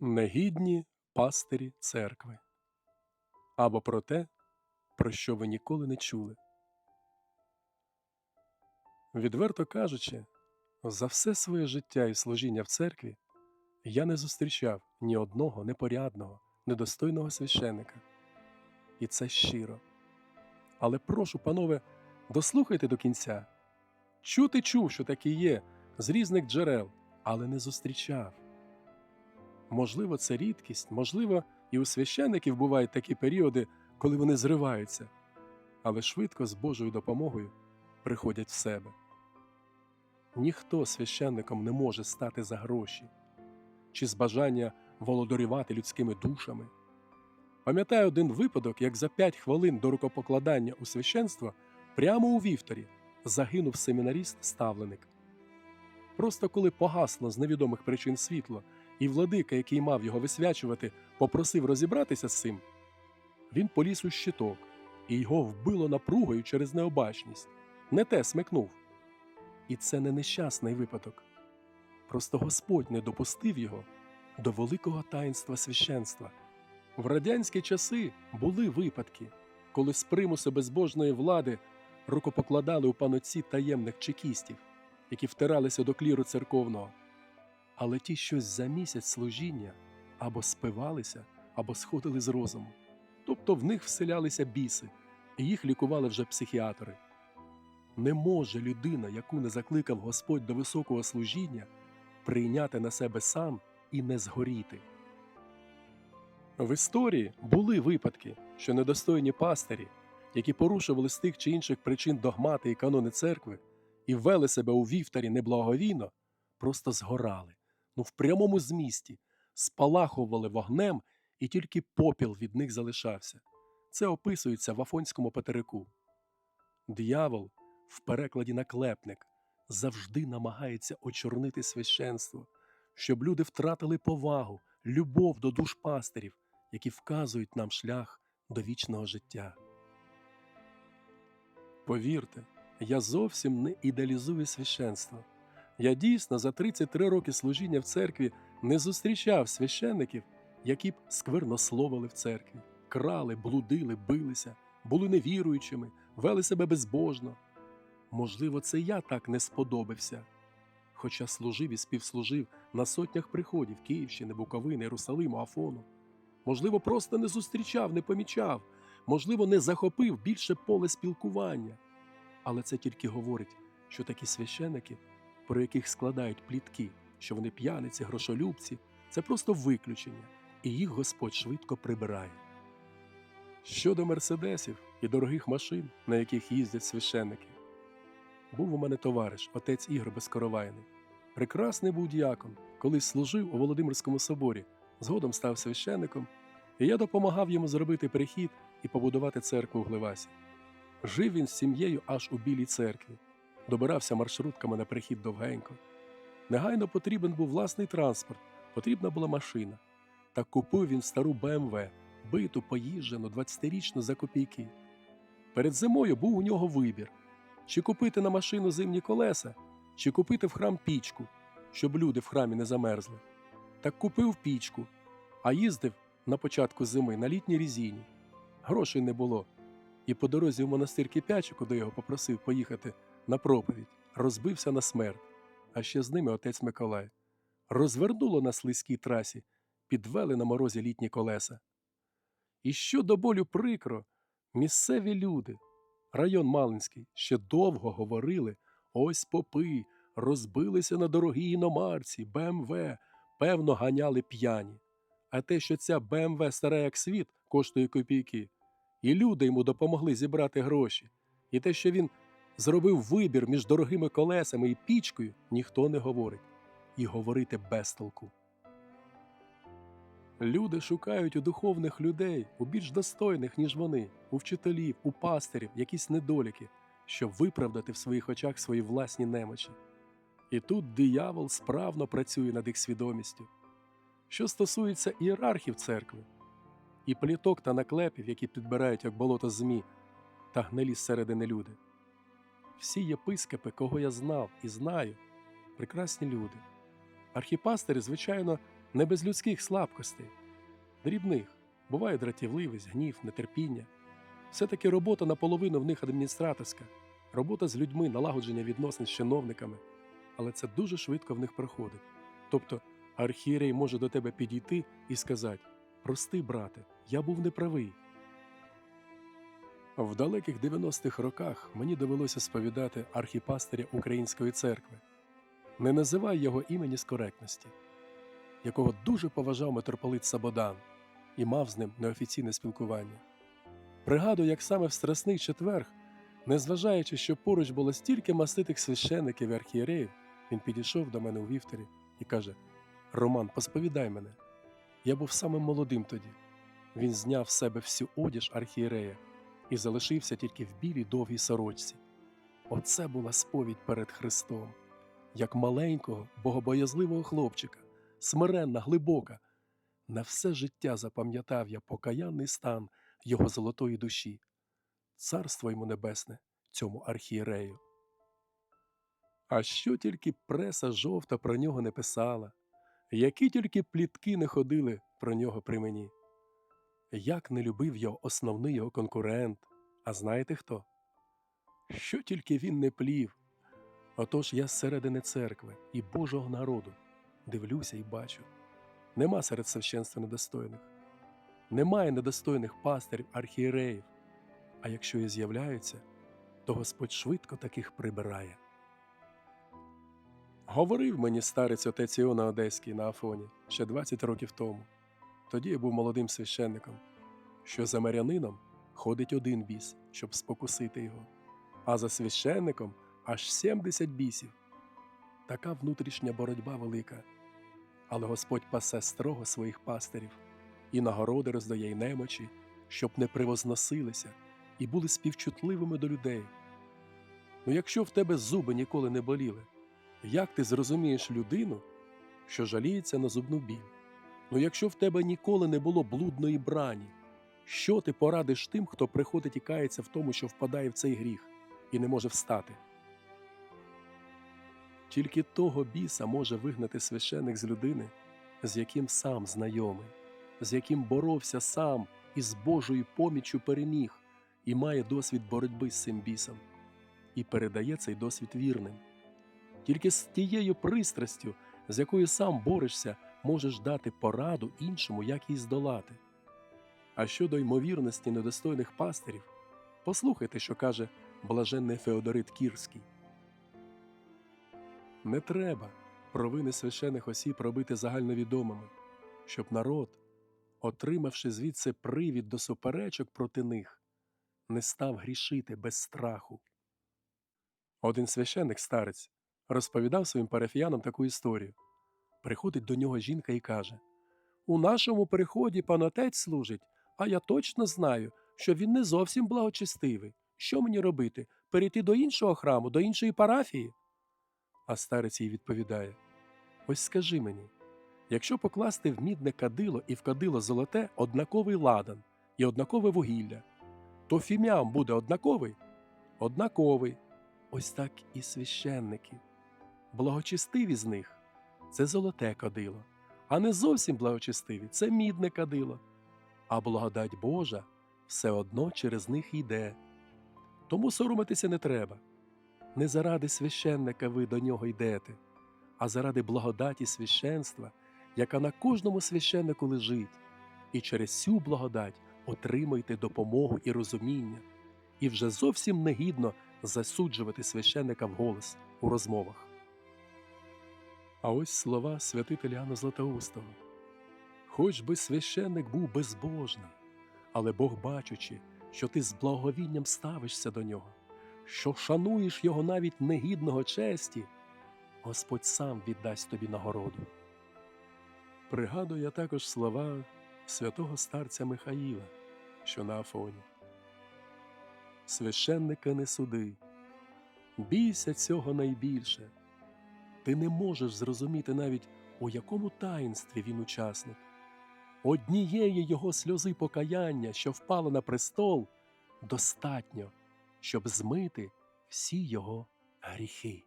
Негідні пастирі церкви або про те, про що ви ніколи не чули. Відверто кажучи, за все своє життя і служіння в церкві я не зустрічав ні одного непорядного, недостойного священика. І це щиро. Але прошу, панове, дослухайте до кінця. Чути чув, що такі є з різних джерел, але не зустрічав. Можливо, це рідкість, можливо, і у священиків бувають такі періоди, коли вони зриваються, але швидко з Божою допомогою приходять в себе. Ніхто священником не може стати за гроші чи з бажання володарювати людськими душами. Пам'ятаю один випадок, як за п'ять хвилин до рукопокладання у священство прямо у вівторі загинув семінаріст ставленик. Просто коли погасло з невідомих причин світло, і владика, який мав його висвячувати, попросив розібратися з цим, він поліз у щиток, і його вбило напругою через необачність. Не те смикнув. І це не нещасний випадок. Просто Господь не допустив його до великого таїнства священства. В радянські часи були випадки, коли з примусу безбожної влади рукопокладали у паноці таємних чекістів, які втиралися до кліру церковного. Але ті щось за місяць служіння або спивалися, або сходили з розуму. Тобто в них вселялися біси, і їх лікували вже психіатри. Не може людина, яку не закликав Господь до високого служіння, прийняти на себе сам і не згоріти. В історії були випадки, що недостойні пастирі, які порушували з тих чи інших причин догмати і канони церкви і вели себе у вівтарі неблаговійно, просто згорали, ну в прямому змісті, спалахували вогнем, і тільки попіл від них залишався. Це описується в Афонському патерику. Диявол, в перекладі наклепник, завжди намагається очорнити священство, щоб люди втратили повагу, любов до душ пастирів, які вказують нам шлях до вічного життя. Повірте, я зовсім не ідеалізую священство. Я дійсно за 33 роки служіння в церкві не зустрічав священників, які б сквернословили в церкві, крали, блудили, билися, були невіруючими, вели себе безбожно. Можливо, це я так не сподобався. Хоча служив і співслужив на сотнях приходів Київщини, Буковини, Єрусалиму, Афону. Можливо, просто не зустрічав, не помічав, можливо, не захопив більше поле спілкування. Але це тільки говорить, що такі священики, про яких складають плітки, що вони п'яниці, грошолюбці, це просто виключення, і їх Господь швидко прибирає. Щодо мерседесів і дорогих машин, на яких їздять священники, був у мене товариш, отець Ігор Безкоровайний. Прекрасний був діакон, колись служив у Володимирському соборі, згодом став священником, і я допомагав йому зробити перехід і побудувати церкву в Гливасі. Жив він з сім'єю аж у Білій церкві, добирався маршрутками на перехід довгенько. Негайно потрібен був власний транспорт, потрібна була машина. Та купив він стару БМВ, биту, поїжджену, 20-річну за копійки. Перед зимою був у нього вибір чи купити на машину зимні колеса, чи купити в храм пічку, щоб люди в храмі не замерзли. Так купив пічку, а їздив на початку зими на літній різіні. Грошей не було. І по дорозі в монастир Кипячу, куди його попросив поїхати на проповідь, розбився на смерть, а ще з ними отець Миколай. Розвернуло на слизькій трасі, підвели на морозі літні колеса. І що до болю прикро, місцеві люди, район Малинський, ще довго говорили ось попи, розбилися на дорогій іномарці, БМВ, певно, ганяли п'яні. А те, що ця БМВ стара як світ, коштує копійки, і люди йому допомогли зібрати гроші, і те, що він зробив вибір між дорогими колесами і пічкою, ніхто не говорить. І говорити без толку. Люди шукають у духовних людей, у більш достойних, ніж вони, у вчителів, у пастирів, якісь недоліки, щоб виправдати в своїх очах свої власні немочі. І тут диявол справно працює над їх свідомістю. Що стосується ієрархів церкви, і пліток та наклепів, які підбирають як болото змі та гнилі зсередини люди. Всі єпископи, кого я знав і знаю, прекрасні люди. Архіпастери, звичайно, не без людських слабкостей, дрібних, буває дратівливість, гнів, нетерпіння. Все-таки робота наполовину в них адміністраторська, робота з людьми, налагодження відносин з чиновниками, але це дуже швидко в них проходить. Тобто архієрей може до тебе підійти і сказати: Прости, брате, я був неправий. В далеких 90-х роках мені довелося сповідати архіпастиря Української церкви. Не називай його імені з коректності, якого дуже поважав митрополит Сабодан і мав з ним неофіційне спілкування. Пригадую, як саме в Страсний четверг, незважаючи, що поруч було стільки маститих священиків і архієреїв, він підійшов до мене у вівтарі і каже: Роман, посповідай мене. Я був самим молодим тоді. Він зняв з себе всю одіж архієрея і залишився тільки в білій довгій сорочці. Оце була сповідь перед Христом, як маленького, богобоязливого хлопчика, смиренна, глибока. На все життя запам'ятав я покаянний стан його золотої душі. Царство йому небесне, цьому архієрею. А що тільки преса жовта про нього не писала, які тільки плітки не ходили про нього при мені. Як не любив його основний його конкурент, а знаєте хто? Що тільки він не плів. Отож я зсередини церкви і Божого народу дивлюся і бачу. Нема серед священства недостойних, немає недостойних пастирів, архієреїв, а якщо і з'являються, то Господь швидко таких прибирає. Говорив мені старець отець Іона Одеський на Афоні ще 20 років тому. Тоді я був молодим священником, що за марянином ходить один біс, щоб спокусити його, а за священником аж 70 бісів. Така внутрішня боротьба велика. Але Господь пасе строго своїх пастирів і нагороди роздає й немочі, щоб не привозносилися і були співчутливими до людей. Ну якщо в тебе зуби ніколи не боліли, як ти зрозумієш людину, що жаліється на зубну біль? Ну якщо в тебе ніколи не було блудної брані, що ти порадиш тим, хто приходить і кається в тому, що впадає в цей гріх і не може встати? Тільки того біса може вигнати священик з людини, з яким сам знайомий, з яким боровся сам і з Божою поміччю переміг, і має досвід боротьби з цим бісом, і передає цей досвід вірним. Тільки з тією пристрастю, з якою сам борешся, можеш дати пораду іншому, як її здолати. А щодо ймовірності недостойних пастирів, послухайте, що каже блаженний Феодорит Кірський. Не треба провини священих осіб робити загальновідомими, щоб народ, отримавши звідси привід до суперечок проти них, не став грішити без страху. Один священик старець розповідав своїм парафіянам таку історію. Приходить до нього жінка і каже: У нашому приході пан отець служить, а я точно знаю, що він не зовсім благочестивий. Що мені робити? Перейти до іншого храму, до іншої парафії? А старець їй відповідає: Ось скажи мені, якщо покласти в мідне кадило і в кадило золоте однаковий ладан і однакове вугілля, то фіміам буде однаковий? Однаковий. Ось так і священники. Благочестиві з них це золоте кадило, а не зовсім благочестиві це мідне кадило. А благодать Божа все одно через них йде. Тому соромитися не треба. Не заради священника ви до нього йдете, а заради благодаті священства, яка на кожному священнику лежить, і через цю благодать отримуйте допомогу і розуміння, і вже зовсім негідно засуджувати священника вголос у розмовах. А ось слова святителя Іоанна Златоустого. Хоч би священник був безбожний, але Бог, бачучи, що ти з благовінням ставишся до нього, що шануєш його навіть негідного честі, Господь сам віддасть тобі нагороду. Пригадую я також слова святого старця Михаїла, що на Афоні. Священника не суди, бійся цього найбільше. Ти не можеш зрозуміти навіть, у якому таїнстві він учасник. Однієї його сльози покаяння, що впало на престол, достатньо, щоб змити всі його гріхи.